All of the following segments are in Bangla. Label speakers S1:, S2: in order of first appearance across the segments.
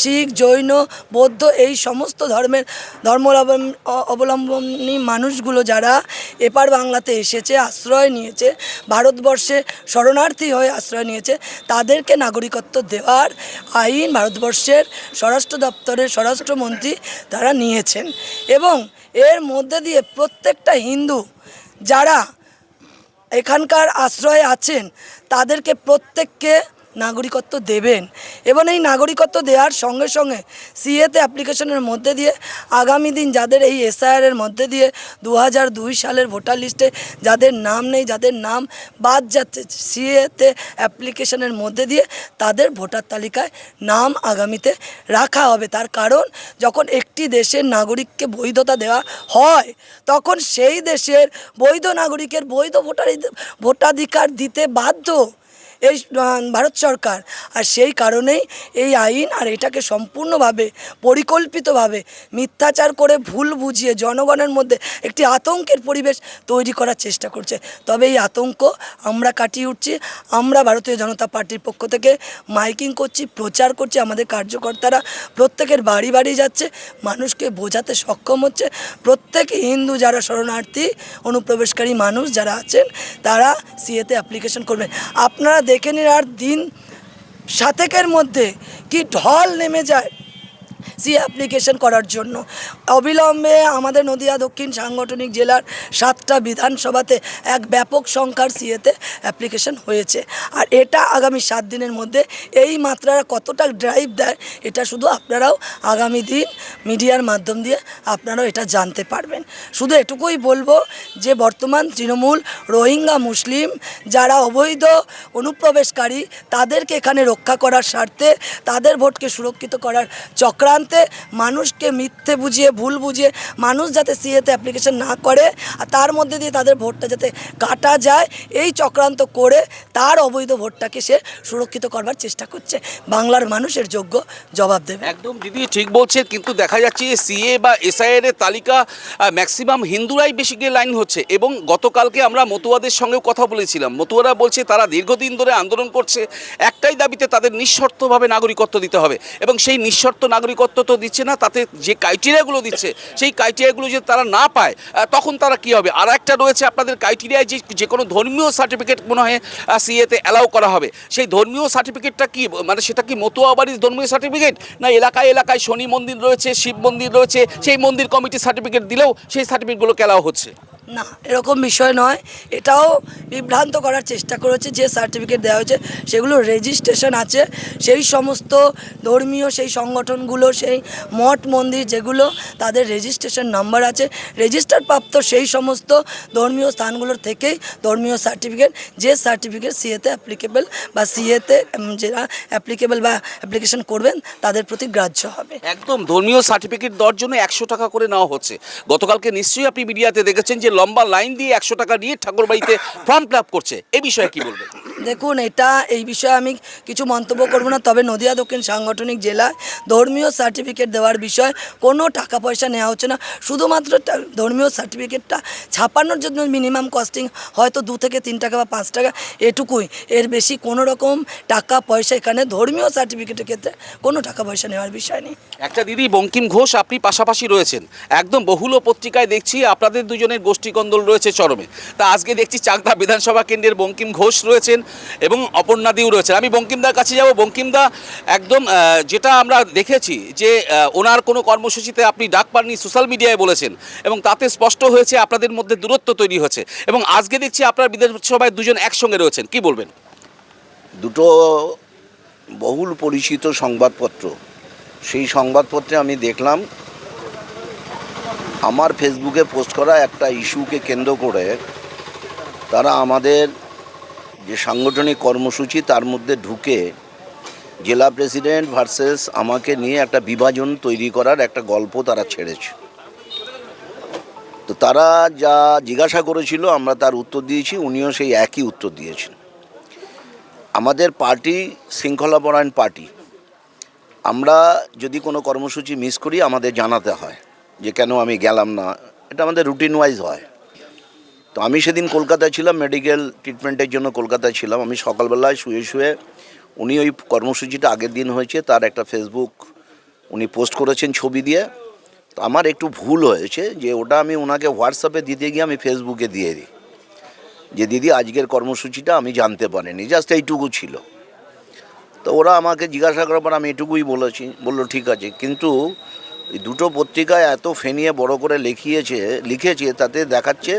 S1: শিখ, জৈন, বৌদ্ধ এই সমস্ত ধর্মের ধর্মাবলম্বী, অবলম্বনী মানুষগুলো যারা এপার বাংলাতে এসেছে, আশ্রয় নিয়েছে, ভারতবর্ষে শরণার্থী হয়ে আশ্রয় নিয়েছে, তাদেরকে নাগরিকত্ব দেওয়ার আইন ভারতবর্ষের স্বরাষ্ট্র দপ্তরের স্বরাষ্ট্রমন্ত্রী তারা নিয়েছেন। এবং এর মধ্যে দিয়ে প্রত্যেকটা হিন্দু যারা এখানকার আশ্রয়ে আছেন, তাদেরকে প্রত্যেককে নাগরিকত্ব দেবেন। এবং এই নাগরিকত্ব দেওয়ার সঙ্গে সঙ্গে সিএতে অ্যাপ্লিকেশনের মধ্যে দিয়ে আগামী দিন যাদের এই এসআইআরের মধ্যে দিয়ে দু হাজার দুই সালের ভোটার লিস্টে যাদের নাম নেই, যাদের নাম বাদ যাচ্ছে, সিএতে অ্যাপ্লিকেশনের মধ্যে দিয়ে তাদের ভোটার তালিকায় নাম আগামীতে রাখা হবে। তার কারণ, যখন একটি দেশের নাগরিককে বৈধতা দেওয়া হয়, তখন সেই দেশের বৈধ নাগরিকের বৈধ ভোটার, ভোটাধিকার দিতে বাধ্য এই ভারত সরকার। আর সেই কারণেই এই আইন আর এটাকে সম্পূর্ণভাবে, পরিকল্পিতভাবে মিথ্যাচার করে ভুল বুঝিয়ে জনগণের মধ্যে একটি আতঙ্কের পরিবেশ তৈরি করার চেষ্টা করছে। তবে এই আতঙ্ক আমরা কাটিয়ে উঠছি। আমরা ভারতীয় জনতা পার্টির পক্ষ থেকে মাইকিং করছি, প্রচার করছি। আমাদের কার্যকর্তারা প্রত্যেকের বাড়ি বাড়ি যাচ্ছে। মানুষকে বোঝাতে সক্ষম হচ্ছে। প্রত্যেক হিন্দু যারা শরণার্থী, অনুপ্রবেশকারী মানুষ যারা আছেন, তারা সিএতে অ্যাপ্লিকেশন করবেন। আপনারা দেখে নিন আর দিন সাতেকের মধ্যে কি ঢল নেমে যায়। সি অ্যাপ্লিকেশন করার জন্য। অবিলম্বে আমাদের নদিয়া দক্ষিণ সাংগঠনিক জেলার সাতটা বিধানসভাতে এক ব্যাপক সংখ্যার সিএতে অ্যাপ্লিকেশন হয়েছে। আর এটা আগামী সাত দিনের মধ্যে এই মাত্রারা কতটা ড্রাইভ দেয়, এটা শুধু আপনারাও আগামী দিন মিডিয়ার মাধ্যম দিয়ে আপনারাও এটা জানতে পারবেন। শুধু এটুকুই বলব যে বর্তমান তৃণমূল রোহিঙ্গা মুসলিম যারা অবৈধ অনুপ্রবেশকারী, তাদেরকে এখানে রক্ষা করার স্বার্থে তাদের ভোটকে সুরক্ষিত করার চক্রান্তে মানুষকে মিথ্যে বুঝিয়ে, ভুল বুঝিয়ে মানুষ যাতে সিএতে অ্যাপ্লিকেশন না করে আর তার মধ্যে দিয়ে তাদের ভোটটা যাতে কাটা যায়, এই চক্রান্ত করে তার অবৈধ ভোটটাকে সে সুরক্ষিত করবার চেষ্টা করছে। বাংলার মানুষের যোগ্য জবাব দেবে।
S2: একদম দিদি, ঠিক বলছেন, কিন্তু দেখা যাচ্ছে সিএ বা এসআইআর এর তালিকা ম্যাক্সিমাম হিন্দুরাই বেশি গিয়ে লাইন হচ্ছে এবং গতকালকে আমরা মতুয়াদের সঙ্গেও কথা বলেছিলাম। মতুয়ারা বলছে, তারা দীর্ঘদিন ধরে আন্দোলন করছে, একটাই দাবিতে তাদের নিঃশর্তভাবে নাগরিকত্ব দিতে হবে এবং সেই নিঃশর্ত নাগরিকত্ব তো দিচ্ছে না, তাতে যে ক্রাইটেরিয়াগুলো দিচ্ছে, সেই ক্রাইটেরিয়াগুলো যদি তারা না পায় তখন তারা কি হবে? আর একটা রয়েছে আপনাদের ক্রাইটেরিয়ায় যে যে কোনো ধর্মীয় সার্টিফিকেট মনে হয় সিএতে অ্যালাউ করা হবে। সেই ধর্মীয় সার্টিফিকেটটা কি মানে সেটা কি মতুয়া বাড়ির ধর্মীয় সার্টিফিকেট না এলাকায় এলাকায় শনি মন্দির রয়েছে, শিব মন্দির রয়েছে, সেই মন্দির কমিটি সার্টিফিকেট দিলেও সেই সার্টিফিকেটগুলোকে অ্যালাউ হচ্ছে?
S1: না, এরকম বিষয় নয়। এটাও বিভ্রান্ত করার চেষ্টা করেছে, যে সার্টিফিকেট দেওয়া হয়েছে, সেগুলো রেজিস্ট্রেশন আছে। সেই সমস্ত ধর্মীয়, সেই সংগঠনগুলো, সেই মঠ, মন্দির যেগুলো, তাদের রেজিস্ট্রেশন নাম্বার আছে। রেজিস্টার প্রাপ্ত সেই সমস্ত ধর্মীয় স্থানগুলোর থেকেই ধর্মীয় সার্টিফিকেট যে সার্টিফিকেট সিএতে অ্যাপ্লিকেবল বা সিএতে যারা অ্যাপ্লিকেবল বা অ্যাপ্লিকেশন করবেন, তাদের প্রতি গ্রাহ্য হবে।
S2: একদম, ধর্মীয় সার্টিফিকেট দেওয়ার জন্য একশো টাকা করে নেওয়া হচ্ছে। গতকালকে নিশ্চয়ই আপনি মিডিয়াতে দেখেছেন যে লম্বা লাইন দিয়ে একশো টাকা নিয়ে ঠাকুরবাড়িতে ফর্ম ফিল করছে। এ বিষয়ে কি বলবেন?
S1: দেখুন এটা এই বিষয়ে আমি কিছু মন্তব্য করব না তবে নদিয়া দক্ষিণ সাংগঠনিক জেলায় ধর্মীয় সার্টিফিকেট দেওয়ার বিষয় কোনো টাকা পয়সা নেওয়া হচ্ছে না। শুধুমাত্র ধর্মীয় সার্টিফিকেটটা ছাপানোর জন্য মিনিমাম কস্টিং হয়তো দু থেকে তিন টাকা বা পাঁচ টাকা এটুকুই। এর বেশি কোনো রকম টাকা পয়সা এখানে ধর্মীয় সার্টিফিকেটের ক্ষেত্রে কোনো টাকা পয়সা নেওয়ার বিষয় নেই।
S2: একটা দিদি বঙ্কিম ঘোষ আপনি পাশাপাশি রয়েছেন। একদম বহুল পত্রিকায় দেখছি আপনাদের দুজনের গোষ্ঠীকন্দল রয়েছে চরমে। তা আজকে দেখছি চাকদা বিধানসভা কেন্দ্রের বঙ্কিম ঘোষ রয়েছেন এবং অপর্ণাদিও রয়েছেন। আমি বঙ্কিমদার কাছে যাব। বঙ্কিমদা, একদম যেটা আমরা দেখেছি যে ওনার কোনো কর্মসূচিতে আপনি ডাক পাননি, সোশ্যাল মিডিয়ায় বলেছেন এবং তাতে স্পষ্ট হয়েছে আপনাদের মধ্যে দূরত্ব তৈরি হয়েছে এবং আজকে দেখছি আপনার বিধানসভায় দুজন একসঙ্গে রয়েছেন। কি বলবেন?
S3: দুটো বহুল পরিচিত সংবাদপত্র। সেই সংবাদপত্রে আমি দেখলাম আমার ফেসবুকে পোস্ট করা একটা ইস্যুকে কেন্দ্র করে তারা আমাদের যে সাংগঠনিক কর্মসূচি তার মধ্যে ঢুকে জেলা প্রেসিডেন্ট ভার্সেস আমাকে নিয়ে একটা বিভাজন তৈরি করার একটা গল্প তারা ছেড়েছে। তো তারা যা জিজ্ঞাসা করেছিল, আমরা তার উত্তর দিয়েছি, উনিও সেই একই উত্তর দিয়েছেন। আমাদের পার্টি শৃঙ্খলাপরায়ণ পার্টি। আমরা যদি কোনো কর্মসূচি মিস করি, আমাদের জানাতে হয়। যে কেন আমি গেলাম না, এটা আমাদের রুটিন ওয়াইজ হয়। তো আমি সেদিন কলকাতায় ছিলাম মেডিকেল ট্রিটমেন্টের জন্য কলকাতায় ছিলাম। আমি সকালবেলায় শুয়ে শুয়ে উনি ওই কর্মসূচিটা আগের দিন হয়েছে, তার একটা ফেসবুক উনি পোস্ট করেছেন ছবি দিয়ে। তো আমার একটু ভুল হয়েছে যে ওটা আমি ওনাকে হোয়াটসঅ্যাপে দিতে গিয়ে আমি ফেসবুকে দিয়ে দিই। যে দিদি, আজকের কর্মসূচিটা আমি জানতে পারিনি জাস্ট এইটুকু ছিল। তো ওরা আমাকে জিজ্ঞাসা করার পর আমি এটুকুই বলেছি, বলল, ঠিক আছে। কিন্তু এই দুটো পত্রিকায় এত ফেনিয়ে বড় করে লিখিয়েছে, লিখেছে, তাতে দেখাচ্ছে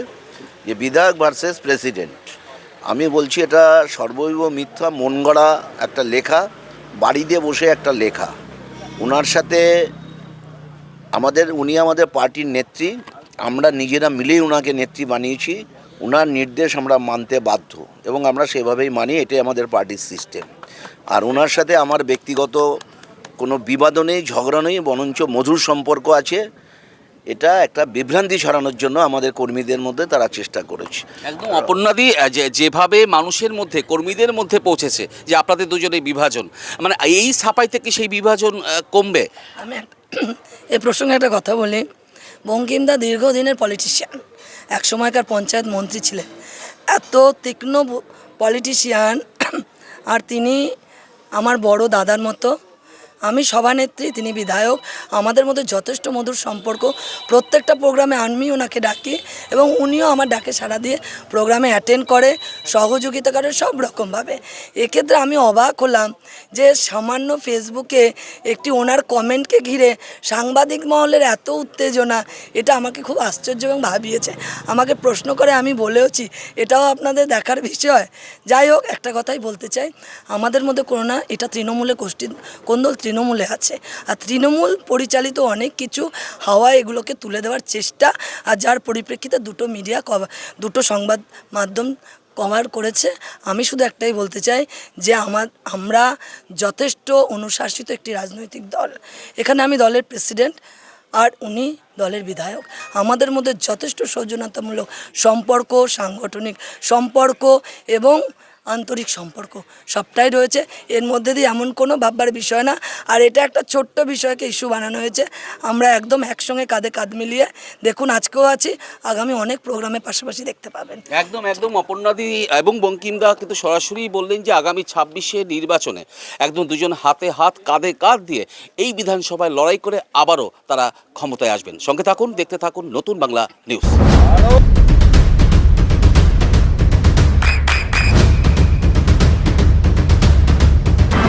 S3: যে বিধায়ক ভার্সেস প্রেসিডেন্ট আমি বলছি এটা সর্বৈব মিথ্যা মন একটা লেখা, বাড়িতে বসে একটা লেখা। ওনার সাথে আমাদের, উনি আমাদের পার্টির নেত্রী, আমরা নিজেরা মিলেই ওনাকে নেত্রী বানিয়েছি। ওনার নির্দেশ আমরা মানতে বাধ্য এবং আমরা সেভাবেই মানি, এটাই আমাদের পার্টির সিস্টেম আর ওনার সাথে আমার ব্যক্তিগত কোনো বিবাদও নেই ঝগড়া নেই বরঞ্চ মধুর সম্পর্ক আছে। এটা একটা বিভ্রান্তি ছড়ানোর জন্য আমাদের কর্মীদের মধ্যে তারা চেষ্টা করেছে।
S2: একদম অপর্ণাদি যে যেভাবে মানুষের মধ্যে কর্মীদের মধ্যে পৌঁছেছে যে আপনাদের দুজনের বিভাজন মানে এই ছাপাই থেকে সেই বিভাজন কমবে?
S1: আমি এ প্রসঙ্গে একটা কথা বলি। বঙ্কিমদা দীর্ঘদিনের পলিটিশিয়ান এক সময়কার পঞ্চায়েত মন্ত্রী ছিলেন। এত তীক্ষ্ণ পলিটিশিয়ান আর তিনি আমার বড় দাদার মতো আমি সভানেত্রী, তিনি বিধায়ক। আমাদের মধ্যে যথেষ্ট মধুর সম্পর্ক। প্রত্যেকটা প্রোগ্রামে আমি ওনাকে ডাকি এবং উনিও আমার ডাকে সাড়া দিয়ে প্রোগ্রামে অ্যাটেন্ড করে, সহযোগিতা করে সব রকমভাবে। এক্ষেত্রে আমি অবাক হলাম যে সামান্য ফেসবুকে একটি ওনার কমেন্টকে ঘিরে সাংবাদিক মহলের এত উত্তেজনা, এটা আমাকে খুব আশ্চর্য এবং ভাবিয়েছে। আমাকে প্রশ্ন করে আমি বলেওছি, এটাও আপনাদের দেখার বিষয়? যাই হোক, একটা কথাই বলতে চাই। আমাদের মধ্যে কোনো না, এটা তৃণমূলে গোষ্ঠী, কোন্দল আছে। আর তৃণমূল পরিচালিত অনেক কিছু হাওয়া এগুলোকে তুলে দেওয়ার চেষ্টা, আর যার পরিপ্রেক্ষিতে দুটো মিডিয়া দুটো সংবাদ মাধ্যম কভার করেছে। আমি শুধু একটাই বলতে চাই যে আমার, আমরা যথেষ্ট অনুশাসিত একটি রাজনৈতিক দল। এখানে আমি দলের প্রেসিডেন্ট আর উনি দলের বিধায়ক। আমাদের মধ্যে যথেষ্ট সৌজন্যতামূলক সম্পর্ক, সাংগঠনিক সম্পর্ক এবং আন্তরিক সম্পর্ক সবটাই রয়েছে। এর মধ্যে দিয়ে এমন কোনো ভাববার বিষয় না। আর এটা একটা ছোট্ট বিষয়কে ইস্যু বানানো হয়েছে। আমরা একদম একসঙ্গে কাঁধে কাঁধ মিলিয়ে দেখুন, আজকেও আছি। আগামী অনেক প্রোগ্রামের পাশাপাশি দেখতে পাবেন।
S2: একদম একদম। অপর্ণাদি এবং বঙ্কিমদা কিন্তু সরাসরি বললেন যে আগামী ছাব্বিশে নির্বাচনে একদম দুজন হাতে হাত, কাঁধে কাঁধ দিয়ে এই বিধানসভায় লড়াই করে আবারও তারা ক্ষমতায় আসবেন। সঙ্গে থাকুন, দেখতে থাকুন নতুন বাংলা নিউজ।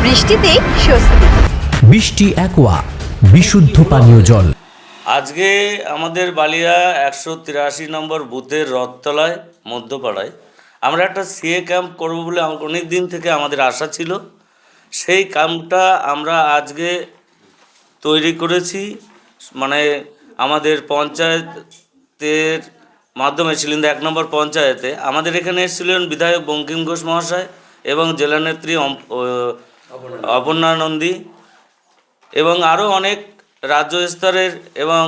S4: বৃষ্টিতে স্বস্তি।
S5: বৃষ্টি অ্যাকোয়া বিশুদ্ধ পানীয় জল।
S6: আজকে আমাদের বালিয়া একশো তিরাশি নম্বর বুথের রথতলায় মধ্যপাড়ায় আমরা একটা সিএ ক্যাম্প করব বলে অনেক দিন থেকে আমাদের আশা ছিল। সেই ক্যাম্পটা আমরা আজকে তৈরি করেছি মানে আমাদের পঞ্চায়েতের মাধ্যমে ছিলেন এক নম্বর পঞ্চায়েতে। আমাদের এখানে এসেছিলেন বিধায়ক বঙ্কিম ঘোষ মহাশয় এবং জেলানেত্রী অম- ও- অপর্ণা নন্দী এবং আরও অনেক রাজ্য স্তরের এবং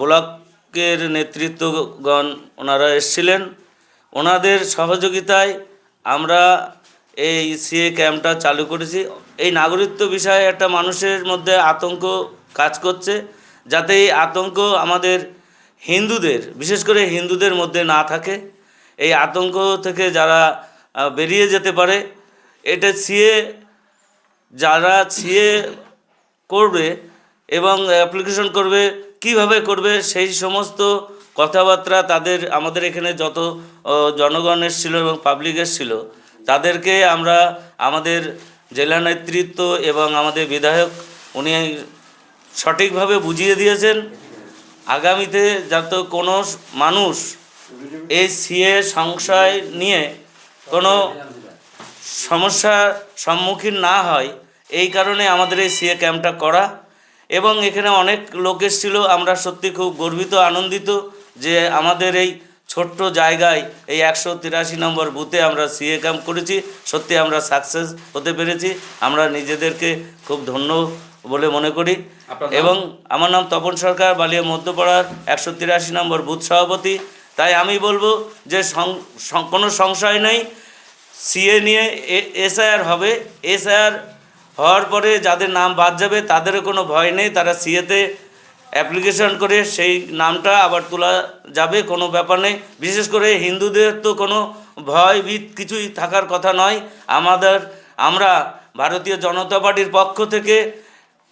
S6: ব্লকের নেতৃত্বগণ ওনারা এসেছিলেন। ওনাদের সহযোগিতায় আমরা এই সিএ ক্যাম্পটা চালু করেছি। এই নাগরিকত্ব বিষয়ে একটা মানুষের মধ্যে আতঙ্ক কাজ করছে, যাতে এই আতঙ্ক আমাদের হিন্দুদের, বিশেষ করে হিন্দুদের মধ্যে না থাকে। এই আতঙ্ক থেকে যারা বেরিয়ে যেতে পারে, এটা সিএ যারা সিএ করবে এবং অ্যাপ্লিকেশন করবে কীভাবে করবে সেই সমস্ত কথাবার্তা তাদের আমাদের এখানে যত আহ, জনগণ এসেছিল এবং পাবলিক এসেছিল তাদেরকে আমরা আমাদের জেলা নেতৃত্ব এবং আমাদের বিধায়ক উনি সঠিকভাবে বুঝিয়ে দিয়েছেন। আগামীতে যাতে কোনো মানুষ এই সিএ সংশয় নিয়ে কোনো সমস্যার সম্মুখীন না হয় এই কারণে আমাদের এই সিএ ক্যাম্পটা করা এবং এখানে অনেক লোক এসেছিল আমরা সত্যি খুব গর্বিত আনন্দিত যে আমাদের এই ছোট্ট জায়গায় এই একশো তিরাশি নম্বর বুথে আমরা সিএ ক্যাম্প করেছি সত্যি আমরা সাকসেস হতে পেরেছি আমরা নিজেদেরকে খুব ধন্য বলে মনে করি এবং আমার নাম তপন সরকার বালিয়া মধ্যপাড়ার একশো তিরাশি নম্বর বুথ সভাপতি। তাই আমি বলব যে কোনো সংশয় নেই সিএ নিয়ে এসআইআর হবে। এসআইআর হওয়ার পরে যাদের নাম বাদ যাবে, তাদেরও কোনো ভয় নেই। তারা সিএতে অ্যাপ্লিকেশন করে সেই নামটা আবার তোলা যাবে, কোনো ব্যাপার নেই। বিশেষ করে হিন্দুদের তো কোনো ভয় ভীত কিছুই থাকার কথা নয়। আমাদের, আমরা ভারতীয় জনতা পার্টির পক্ষ থেকে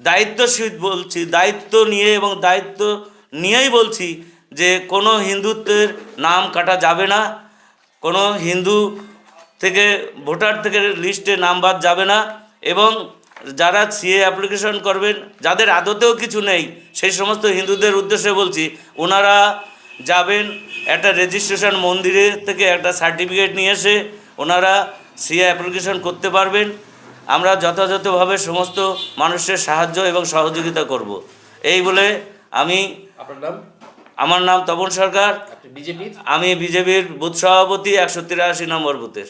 S6: দায়িত্বশীল বলছি, দায়িত্ব নিয়ে এবং দায়িত্ব নিয়েই বলছি যে কোনো হিন্দুত্বের নাম কাটা যাবে না। কোনো হিন্দু থেকে ভোটার থেকে লিস্টে নাম বাদ যাবে না এবং যারা সিএ অ্যাপ্লিকেশন করবেন, যাদের আদতেও কিছু নেই, সেই সমস্ত হিন্দুদের উদ্দেশ্যে বলছি, ওনারা যাবেন একটা রেজিস্ট্রেশন মন্দিরে থেকে একটা সার্টিফিকেট নিয়ে এসে ওনারা সিএ অ্যাপ্লিকেশন করতে পারবেন। আমরা যথাযথভাবে সমস্ত মানুষের সাহায্য এবং সহযোগিতা করব। এই বলে আমি আমার নাম তপন সরকার। আমি বিজেপির বুথ সভাপতি একশো তিরাশি নম্বর বুথের।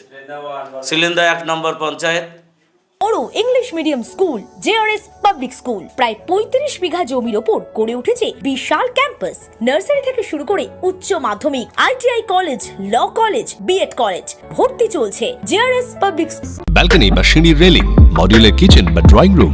S6: সিলিন্দা এক নম্বর পঞ্চায়েত।
S7: বড় English medium school JRS public school প্রায় পঁয়ত্রিশ বিঘা জমির ওপর গড়ে উঠেছে বিশাল ক্যাম্পাস। নার্সারি থেকে শুরু করে উচ্চ মাধ্যমিক ITI college law college BEd college ভর্তি চলছে জেআরএস পাবলিক
S8: ব্যালকনি বা সিঁড়ির রেলিং মডিউলার কিচেন বা ড্রয়িং রুম।